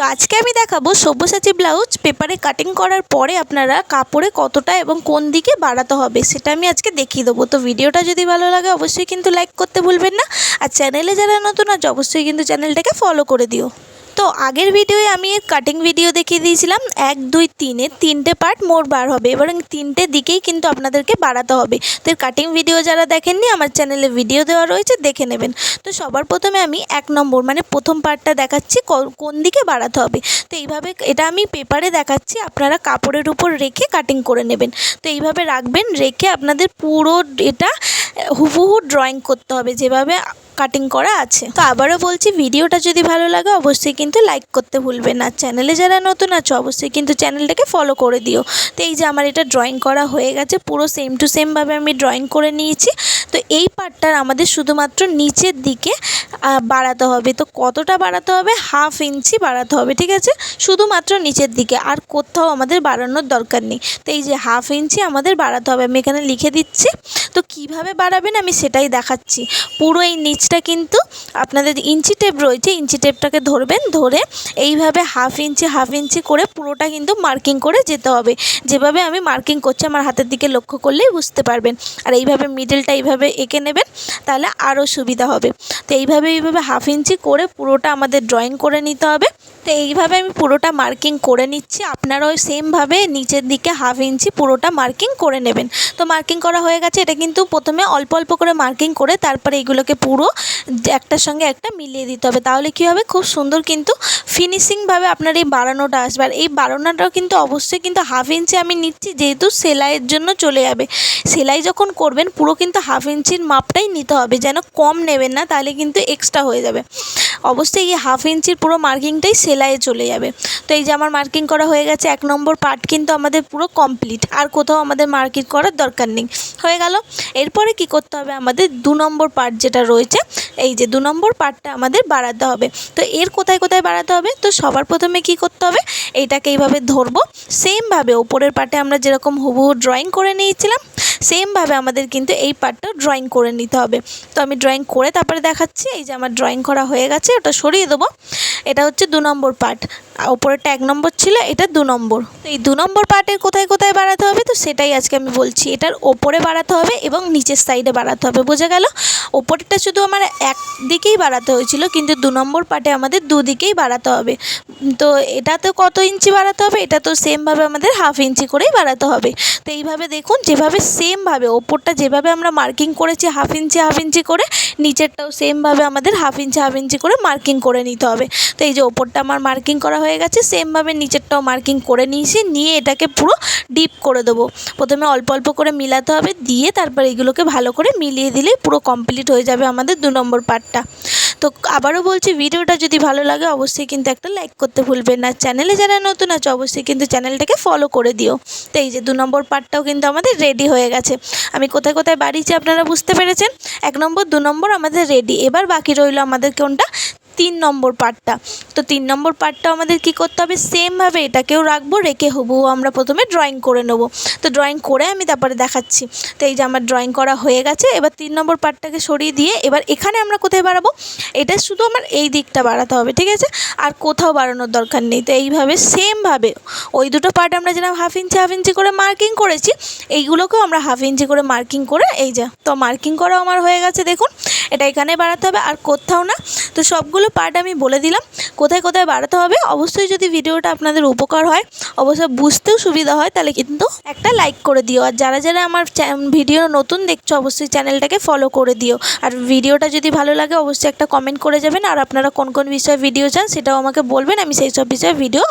তো আজকে আমি দেখাবো সব্যসাচী ব্লাউজ পেপারে কাটিং করার পরে আপনারা কাপড়ে কতটা এবং কোন দিকে বাড়াতে হবে সেটা আমি আজকে দেখিয়ে দেবো। তো ভিডিওটা যদি ভালো লাগে অবশ্যই কিন্তু লাইক করতে ভুলবেন না। আর চ্যানেলে যারা নতুন আছে অবশ্যই কিন্তু চ্যানেলটাকে ফলো করে দিও। তো আগের ভিডিওয়ে আমি কাটিং ভিডিও দেখিয়ে দিয়েছিলাম। এক, দুই, তিনে তিনটে পার্ট মোট বার হবে। এবার তিনটে দিকেই কিন্তু আপনাদেরকে বাড়াতে হবে। তো কাটিং ভিডিও যারা দেখেননি, আমার চ্যানেলে ভিডিও দেওয়া রয়েছে, দেখে নেবেন। তো সবার প্রথমে আমি এক নম্বর মানে প্রথম পার্টটা দেখাচ্ছি কোন দিকে বাড়াতে হবে। তো এইভাবে এটা আমি পেপারে দেখাচ্ছি, আপনারা কাপড়ের উপর রেখে কাটিং করে নেবেন। তো এইভাবে রাখবেন, রেখে আপনাদের পুরো এটা হুবহু ড্রয়িং করতে হবে। যেভাবে কাটিং করা আছে। তো আবারও বলছি, ভিডিওটা যদি ভালো লাগে, অবশ্যই কিন্তু লাইক করতে ভুলবে না। চ্যানেলে যারা নতুন আছো, অবশ্যই কিন্তু চ্যানেলটাকে ফলো করে দিও। তো এই যে আমার এটা ড্রয়িং করা হয়ে গেছে, পুরো সেম টু সেমভাবে আমি ড্রয়িং করে নিয়েছি। তো এই পার্টটার আমাদের শুধুমাত্র নিচের দিকে বাড়াতে হবে। তো কতটা বাড়াতে হবে? হাফ ইঞ্চি বাড়াতে হবে, ঠিক আছে? শুধুমাত্র নিচের দিকে। আর কোথাও আমাদের বাড়ানোর দরকার নেই। তো এই যে হাফ ইঞ্চি আমাদের বাড়াতে হবে। আমি এখানে লিখে দিচ্ছি। তো কীভাবে বাড়াবেন আমি সেটাই দেখাচ্ছি। পুরো এই নিচটা কিন্তু আপনাদের ইঞ্চি টেপ রয়েছে। ইঞ্চি টেপটাকে ধরবেন, ধরে এইভাবে হাফ ইঞ্চি হাফ ইঞ্চি করে পুরোটা কিন্তু মার্কিং করে যেতে হবে। যেভাবে আমি মার্কিং করছি আমার হাতের দিকে লক্ষ্য করলেই বুঝতে পারবেন। আর এইভাবে মিডলটা এইভাবে এঁকে নেবেন, তাহলে আরও সুবিধা হবে। তো এইভাবে এইভাবে এইভাবে হাফ ইঞ্চি করে পুরোটা আমাদের ড্রয়িং করে নিতে হবে। তো এইভাবে আমি পুরোটা মার্কিং করে নিচ্ছি। আপনারাও সেমভাবে নিচের দিকে হাফ ইঞ্চি পুরোটা মার্কিং করে নেবেন। তো মার্কিং করা হয়ে গেছে, এটা কিন্তু প্রথমে অল্প অল্প করে মার্কিং করে তারপরে এগুলোকে পুরো একটার সঙ্গে একটা মিলিয়ে দিতে হবে। তাহলে কী হবে? খুব সুন্দর কিন্তু ফিনিশিংভাবে আপনার এই বাড়ানোটা আসবে। আর এই বাড়ানোটাও কিন্তু অবশ্যই কিন্তু হাফ ইঞ্চি আমি নিচ্ছি, যেহেতু সেলাইয়ের জন্য চলে যাবে। সেলাই যখন করবেন, পুরো কিন্তু হাফ ইঞ্চির মাপটাই নিতে হবে। যেন কম নেবেন না, তাহলে কিন্তু এক্সট্রা হয়ে যাবে। অবশ্যই এই হাফ ইঞ্চির পুরো মার্কিংটাই সেলাইয়ে চলে যাবে। তো এই যে আমার মার্কিং করা হয়ে গেছে, এক নম্বর পার্ট কিন্তু আমাদের পুরো কমপ্লিট আর কোথাও আমাদের মার্কিং করার দরকার নেই। হয়ে গেল। এরপরে কি করতে হবে আমাদের দু নম্বর পার্ট যেটা রয়েছে, এই যে দু নম্বর পার্টটা আমাদের বাড়াতে হবে। তো এর কোথায় কোথায় বাড়াতে হবে? তো সবার প্রথমে কি করতে হবে? এইটাকে এইভাবে ধরবো। সেমভাবে ওপরের পার্টে আমরা যেরকম হুবহু ড্রয়িং করে নিয়েছিলাম সেমভাবে আমাদের কিন্তু এই পার্টটাও ড্রয়িং করে নিতে হবে। তো আমি ড্রয়িং করে তারপরে দেখাচ্ছি, এই যে আমার ড্রয়িং করা হয়ে গেছে। ওটা সরিয়ে দেবো। এটা হচ্ছে দু নম্বর পার্ট। ওপরেরটা এক নম্বর ছিল, এটা দু নম্বর। তো এই দু নম্বর পার্টের কোথায় কোথায় বাড়াতে হবে? তো সেটাই আজকে আমি বলছি। এটার ওপরে বাড়াতে হবে এবং নিচের সাইডে বাড়াতে হবে। বোঝা গেল? ওপরেরটা শুধু আমার এক দিকেই বাড়াতে হয়েছিল, কিন্তু দু নম্বর পার্টে আমাদের দুদিকেই বাড়াতে হবে। তো এটাতে কত ইঞ্চি বাড়াতে হবে? এটা তো সেমভাবে আমাদের হাফ ইঞ্চি করেই বাড়াতে হবে। তো এইভাবে দেখুন, যেভাবে সেমভাবে, ওপরটা যেভাবে আমরা মার্কিং করেছি হাফ ইঞ্চি হাফ ইঞ্চি করে, নিচেরটাও সেমভাবে আমাদের হাফ ইঞ্চি হাফ ইঞ্চি করে মার্কিং করে নিতে হবে। তো এই যে ওপরটা আমার মার্কিং করা হয়ে গেছে সেমভাবে নিচেরটাও মার্কিং করে নিয়েছি, নিয়ে এটাকে পুরো ডিপ করে দেবো। প্রথমে অল্প অল্প করে মিলাতে হবে, দিয়ে তারপর এগুলোকে ভালো করে মিলিয়ে দিলেই পুরো কমপ্লিট হয়ে যাবে আমাদের দু নম্বর পার্টটা তো আবারও বলছি, ভিডিওটা যদি ভালো লাগে অবশ্যই কিন্তু একটা লাইক করতে ভুলবেন না। চ্যানেলে যারা নতুন আছে, অবশ্যই কিন্তু চ্যানেলটাকে ফলো করে দিও। তো এই যে দু নম্বর পার্টটাও কিন্তু আমাদের রেডি হয়ে গেছে। আমি কোথায় কোথায় বাড়িয়েছি আপনারা বুঝতে পেরেছেন? এক নম্বর, দু নম্বর আমাদের রেডি এবার বাকি রইল আমাদের কোনটা? তিন নম্বর পার্টটা তো তিন নম্বর পার্টটা আমাদের কি করতে হবে? সেমভাবে এটাকেও রাখব, রেখে হুবহু আমরা প্রথমে ড্রয়িং করে নেব। তো ড্রয়িং করে আমি তারপরে দেখাচ্ছি। তো এই যে আমার ড্রয়িং করা হয়ে গেছে, এবার তিন নম্বর পার্টটাকে সরিয়ে দিয়ে এবার এখানে আমরা কোথায় বাড়াবো? এটা শুধু আমার এই দিকটা বাড়াতে হবে, ঠিক আছে? আর কোথাও বাড়ানোর দরকার নেই। তো এইভাবে সেমভাবে ওই দুটো পার্ট আমরা যেরকম হাফ ইঞ্চি হাফ ইঞ্চি করে মার্কিং করেছি, এইগুলোকেও আমরা হাফ ইঞ্চি করে মার্কিং করে এই যে, তো মার্কিং করা আমার হয়ে গেছে, দেখুন। এটা এখানে বাড়াতে হবে, আর কোথাও না। তো সবগুলো পার্ট আমি বলে দিলাম, কোথায় কোথায় বাড়াতে হবে, অবশ্যই যদি ভিডিওটা আপনাদের উপকার হয়, অবশ্যই বুঝতেও সুবিধা হয়, তাহলে কিন্তু একটা লাইক করে দিও। আর যারা যারা আমার ভিডিও নতুন দেখছ, অবশ্যই চ্যানেলটাকে ফলো করে দিও। আর ভিডিওটা যদি ভালো লাগে, অবশ্যই একটা কমেন্ট করে যাবেন। আর আপনারা কোন কোন বিষয়ে ভিডিও চান, সেটাও আমাকে বলবেন, আমি সেই সব বিষয়ে ভিডিও